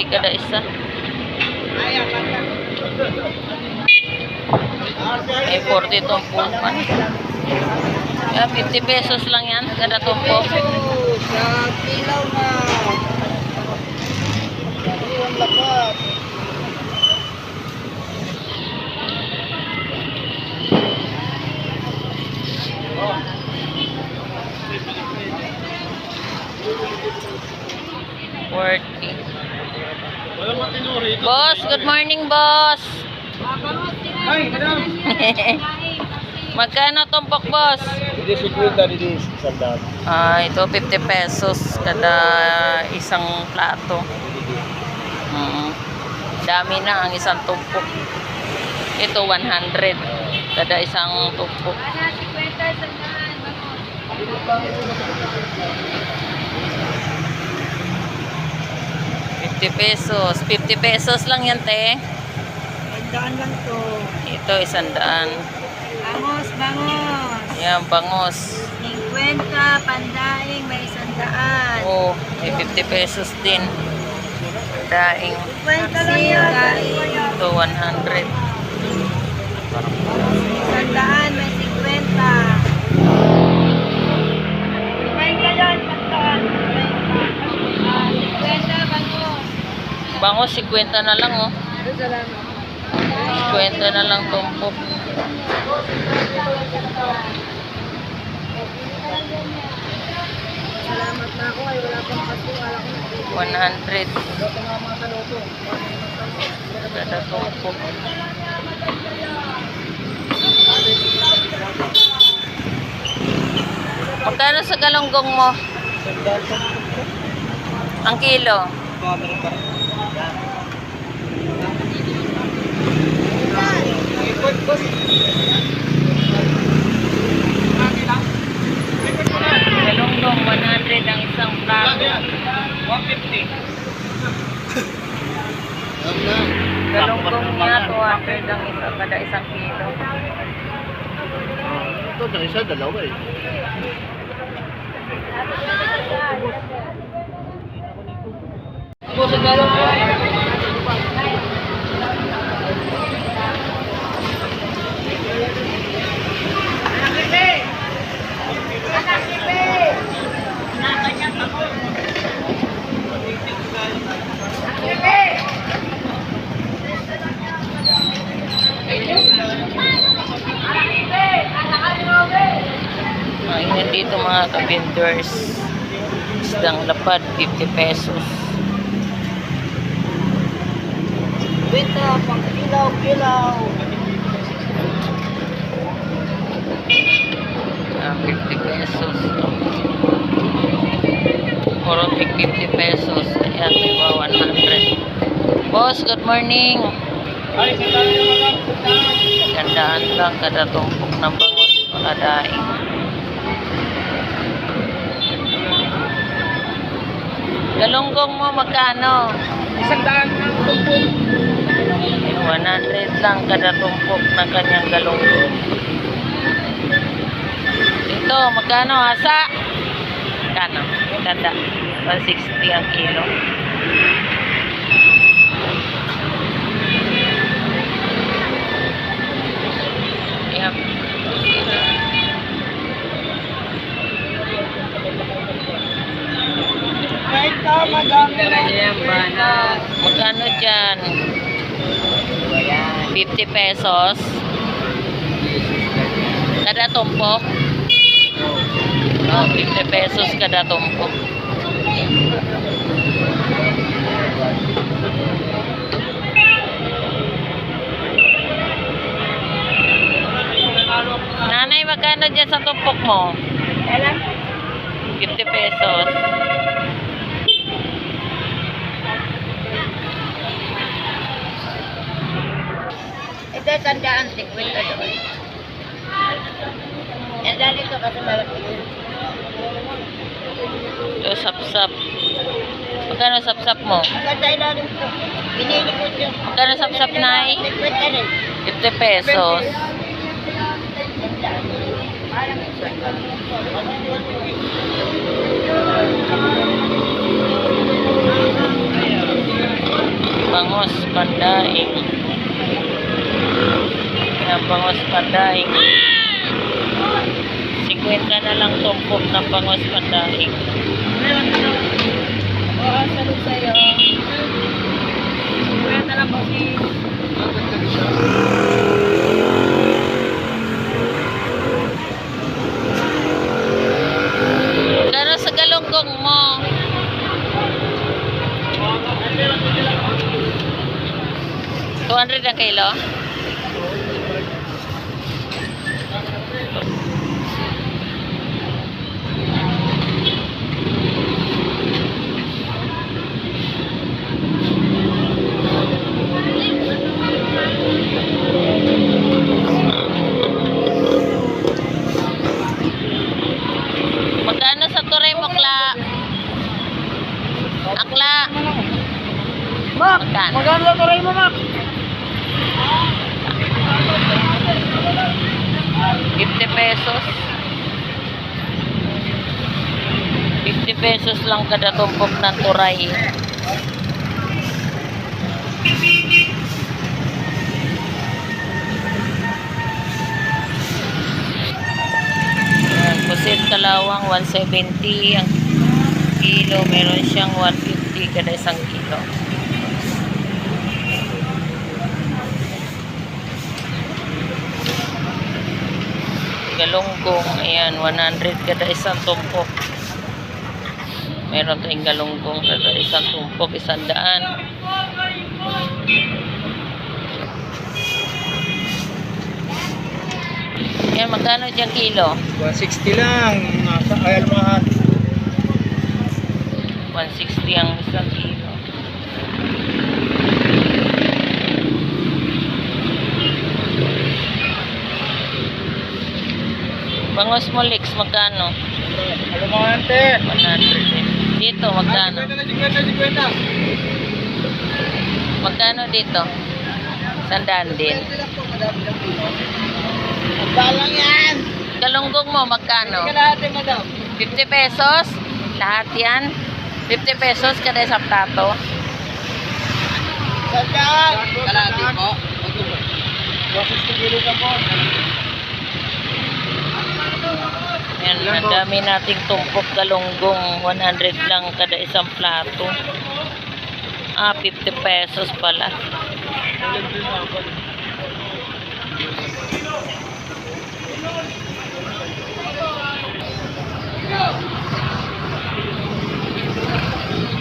50 kada isa. May 40 tumpukan. Kaya 50 pesos lang yan kada tumpok. Sa kilaw na. Iwan lapat. Forty. Boss, good morning, boss. Magkano tumpok, boss? Hindi si Quinta, hindi sandal. Ah, ito 50 pesos kada isang plato. Mm. Dami na ang isang tumpok. Ito 100 kada isang tumpok. Fifty pesos. 50 pesos lang yan, te. Daan lang to. Ito, isang daan. Bangos, bangos. Yan, bangos. 50, pandaing, may sandaan. Oh, may 50 pesos din. Daing. 50 lang yan. Ito, 100. Sandaan, may 50. 50 yan, sandaan. 50, bangos. Bangos, 50 na lang, oh. Salamat. 50 na lang tumpok. Salamat na ako ay wala pang kasuwala ko. 100. Kada tumpok. Magkano sa galonggong mo? Ang kilo? Camera pa rin. Galonggong, 100 ang isang plato. 150. Galonggong niya, 200 ang isa, kada isang kilo. Ito na isa, dalawa eh. Boss, ang dalawa po. Ka-vendors. Isdang lapad, 50 pesos. Benta, pang kilaw, kilaw. Ah, 50 pesos. Puro tig 50 pesos. Ayan, diba 100. Boss, good morning. Gandaan lang kada tumpok ng bangus makadaing. Galunggong mo magkano? Isang daan ng tumpok. 100 lang kada tumpok ng kanyang galunggong. Ito, magkano asa? Magkano? Ganda. 160 ang kilo. Magkano dyan? 50 pesos. Kada tumpok? Oh, 50 pesos kada tumpok. Nanay, magkano dyan sa tumpok mo? Alam? 50 pesos. Ito, tandaan, 50 doon. Yan dali ko kasi malaki. Ito, sapsap. Magkano sapsap mo? Maganda ilalim ko. Binili ko ito. Magkano sapsap? 50 rin. 50 pesos. Bangos pandaing. Yan, bangos pandaing. 50 na lang tumpok ng bangos pandaing. Oo, salud sa'yo. Kaya na lang si... Pero sa galunggong mo, Two hundred ang kilo? Lang kada tumpok ng turay. Pusit kalawang 170 ang kilo. Meron siyang 150 kada isang kilo. galunggong ayan 100 kada isang tumpok meron tayong galunggong isang tumpok isang daan yan magkano dyan kilo 160 lang. Nasa ayal mahal. 160 ang isang kilo bangos mo Lex magkano ante. 100 din. Dito magkano 50 na 50, magkano dito sandaan din Ang lang yan. Galunggong mo, magkano? Kalahati, madam. 50 pesos? Lahat yan? 50 pesos kada sa plato? Sandaan. Kalahati po. 160 kilo ka po. Yan, ang dami nating tumpok galunggong. 100 lang kada isang plato. Ah, 50 pesos pala.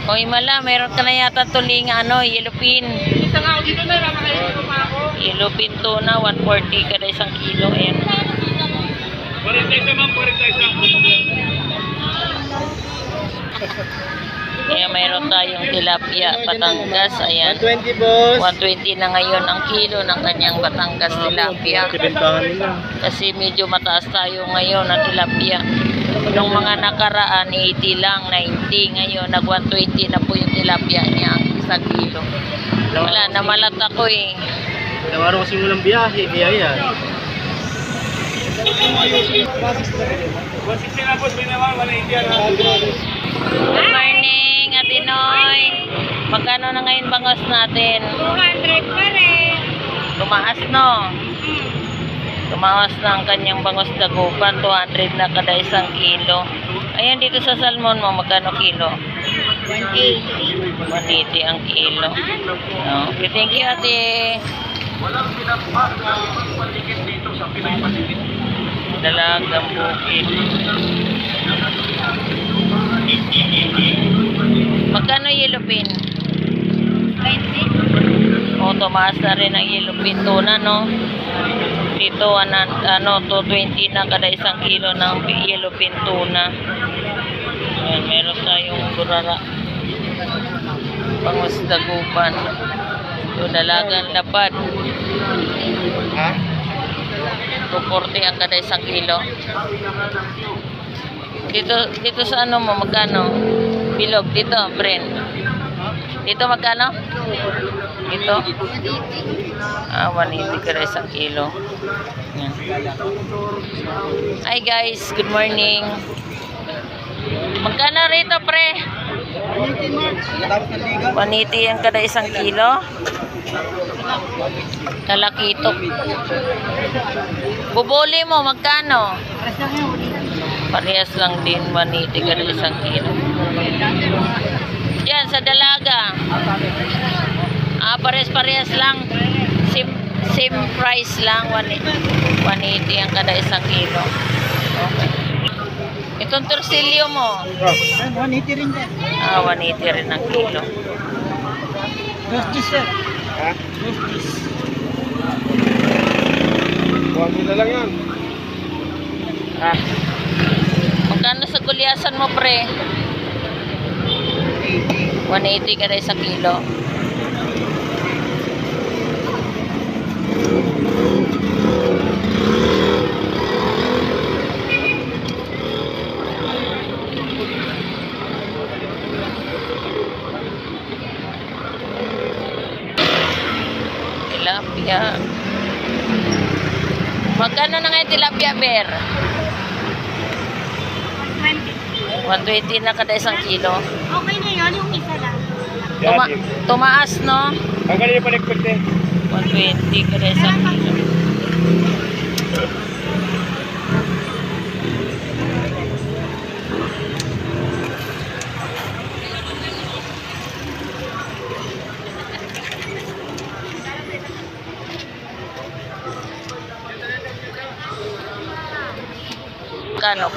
Hoy mala, meron ka na yata tuling ano, yellow pin. Isa nga ako dito na, nakakainin ko pa ako. Yellow pin tuna, 140 kada isang kilo. Ayan. 41 ma'am, 41. Kaya mayroon tayong tilapia, Batangas. Ayan. 120 boss. 120 na ngayon ang kilo ng kanyang Batangas tilapia. Sibentahan nila. Kasi medyo mataas tayo ngayon na tilapia. Nung mga nakaraan, 80 lang, 90. Ngayon, nag 120 na po yung tilapia niya, ang isang kilo. Wala, namalat ako eh. Tawaro kasi mo ng biyahe, kaya Good morning, Ate Noy. Magkano na ngayon bangos natin? 200 pa rin. Tumaas, no? Tumaas na ang kanyang bangos dagupan. 200 na kada isang kilo. Ayan, dito sa salmon mo, magkano kilo? 180. 180 ang kilo. Okay, thank you, ate. Dalagang bukid. Magkano yellow pin? 20. O, tumaas na rin ang yellow pin tuna, no? Dito, anan, ano, 220 na kada isang kilo ng yellow pin tuna. Ayan, meron tayong burara. Pangus dagupan. Ito, dalagang lapad. Ha? 240 ang kada isang kilo. Dito, dito sa ano mo, magkano? Bilog, dito, Bren. Dito magkano? Dito? Ah, 180 kada isang kilo. Yan. Hi guys, good morning. Magkano rito, pre? Tapos ng liga. 180 yan kada isang kilo. Kalakitok. Bubuli mo, magkano? Parehas lang din 180 kada isang kilo. Yan, sa dalaga. Ah, parehas-parehas lang. Same, same price lang. 180 ang kada isang kilo. Okay. Itong torsilyo mo. Ayun, 180 rin din. Ah, 180 rin ang kilo. Justice, sir. Ha? Buwan na lang yan. Ah. Magkano sa gulyasan mo, pre? 180 kada isang kilo. Tilapia. Magkano na ngayon tilapia, Bear? 120 na kada isang kilo. Okay na yun, yung isa lang. Tuma tumaas, no? Ang kanina pa eh. 120 kada isang kilo.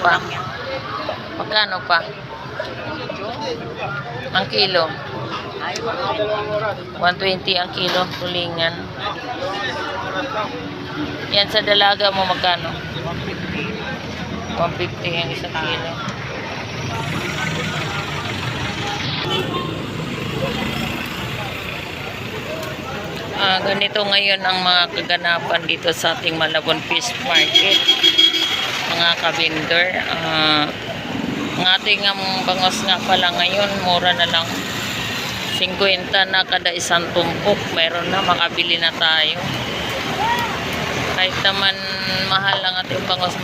Pa? Magkano pa? Ang kilo? 120 ang kilo, tulingan. Yan sa dalaga mo magkano? 150 ang isang kilo. Ah, ganito ngayon ang mga kaganapan dito sa ating Malabon Fish Market. Mga kabindor, ah, ang ating ang bangos nga pala ngayon, mura na lang 50 na kada isang tumpok. Meron na, makabili na tayo. Kahit naman mahal ang ating bangos,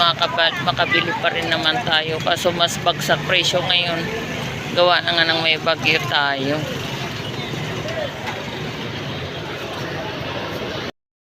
makabili pa rin naman tayo. Kaso mas bagsak presyo ngayon. Gawa na nga ng may bagyo tayo.